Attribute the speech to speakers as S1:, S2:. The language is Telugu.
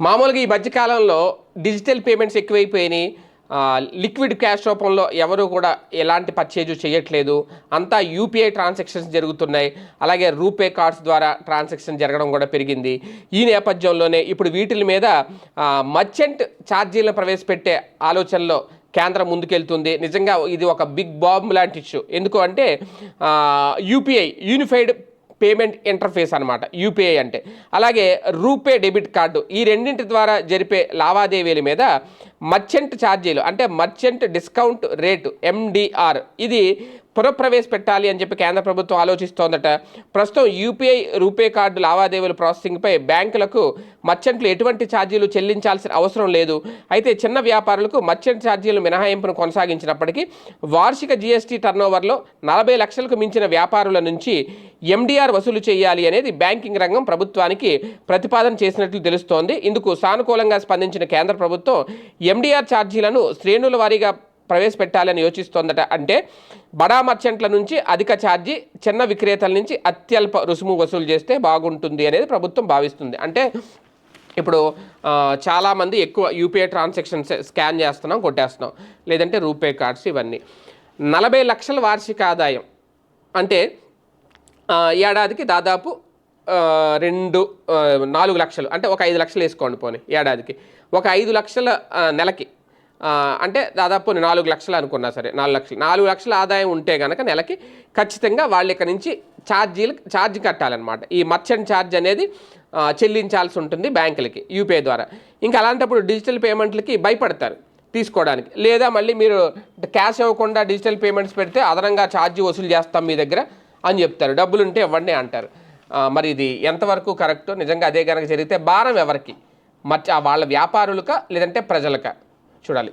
S1: మామూలుగా ఈ మధ్యకాలంలో డిజిటల్ పేమెంట్స్ ఎక్కువైపోయినాయి. లిక్విడ్ క్యాష్ రూపంలో ఎవరు కూడా ఎలాంటి పర్చేజ్ చేయట్లేదు. అంతా యూపీఐ ట్రాన్సాక్షన్స్ జరుగుతున్నాయి. అలాగే రూపే కార్డ్స్ ద్వారా ట్రాన్సాక్షన్ జరగడం కూడా పెరిగింది. ఈ నేపథ్యంలోనే ఇప్పుడు వీటి మీద మర్చెంట్ ఛార్జీలను ప్రవేశపెట్టే ఆలోచనలో కేంద్రం ముందుకెళ్తుంది. నిజంగా ఇది ఒక బిగ్ బాంబ్ లాంటి ఇష్యూ ఎందుకు అంటే యూపీఐ యూనిఫైడ్ పేమెంట్ ఇంటర్ఫేస్ అనమాట యూపీఐ అంటే. అలాగే రూపే డెబిట్ కార్డు ఈ రెండింటి ద్వారా జరిపే లావాదేవీల మీద మర్చెంట్ ఛార్జీలు అంటే మర్చెంట్ డిస్కౌంట్ రేటు ఎండిఆర్ ఇది పునఃప్రవేశపెట్టాలి అని చెప్పి కేంద్ర ప్రభుత్వం ఆలోచిస్తోందట. ప్రస్తుతం యూపీఐ రూపే కార్డు లావాదేవీల ప్రాసెసింగ్పై బ్యాంకులకు మర్చెంట్లు ఎటువంటి ఛార్జీలు చెల్లించాల్సిన అవసరం లేదు. అయితే చిన్న వ్యాపారులకు మర్చెంట్ ఛార్జీలు మినహాయింపును కొనసాగించినప్పటికీ వార్షిక జీఎస్టీ టర్నోవర్లో నలభై లక్షలకు మించిన వ్యాపారుల నుంచి ఎండిఆర్ వసూలు చేయాలి అనేది బ్యాంకింగ్ రంగం ప్రభుత్వానికి ప్రతిపాదన చేసినట్లు తెలుస్తోంది. ఇందుకు సానుకూలంగా స్పందించిన కేంద్ర ప్రభుత్వం ఎండిఆర్ ఛార్జీలను శ్రేణుల వారీగా ప్రవేశపెట్టాలని యోచిస్తోందట. అంటే బడా మర్చెంట్ల నుంచి అధిక ఛార్జీ చిన్న విక్రేతల నుంచి అత్యల్ప రుసుము వసూలు చేస్తే బాగుంటుంది అనేది ప్రభుత్వం భావిస్తుంది. అంటే ఇప్పుడు చాలామంది ఎక్కువ యూపీఐ ట్రాన్సాక్షన్స్ స్కాన్ చేస్తున్నాం కొట్టేస్తున్నాం. లేదంటే రూపే కార్డ్స్ ఇవన్నీ. నలభై లక్షల వార్షిక ఆదాయం. అంటే ఏడాదికి దాదాపు రెండు నాలుగు లక్షలు. అంటే ఒక ఐదు లక్షలు వేసుకోండి పోనీ ఏడాదికి. ఒక ఐదు లక్షల నెలకి. అంటే దాదాపు నాలుగు లక్షలు అనుకున్నా సరే నాలుగు లక్షలు. నాలుగు లక్షల ఆదాయం ఉంటే కనుక నెలకి ఖచ్చితంగా వాళ్ళు ఇక్కడ నుంచి ఛార్జీలు ఛార్జ్ కట్టాలన్నమాట. ఈ మర్చెంట్ ఛార్జ్ అనేది చెల్లించాల్సి ఉంటుంది బ్యాంకులకి యూపీఐ ద్వారా. ఇంకా అలాంటప్పుడు డిజిటల్ పేమెంట్లకి భయపడతారు తీసుకోవడానికి. లేదా మళ్ళీ మీరు క్యాష్ ఇవ్వకుండా డిజిటల్ పేమెంట్స్ పెడితే అదనంగా ఛార్జీ వసూలు చేస్తాం మీ దగ్గర అని చెప్తారు. డబ్బులు ఉంటే ఇవ్వండి అంటారు. మరి ఇది ఎంతవరకు కరెక్ట్ నిజంగా అదే కనుక జరిగితే భారం ఎవరికి? మర్చి వాళ్ళ వ్యాపారులక లేదంటే ప్రజలకా? చూడాలి.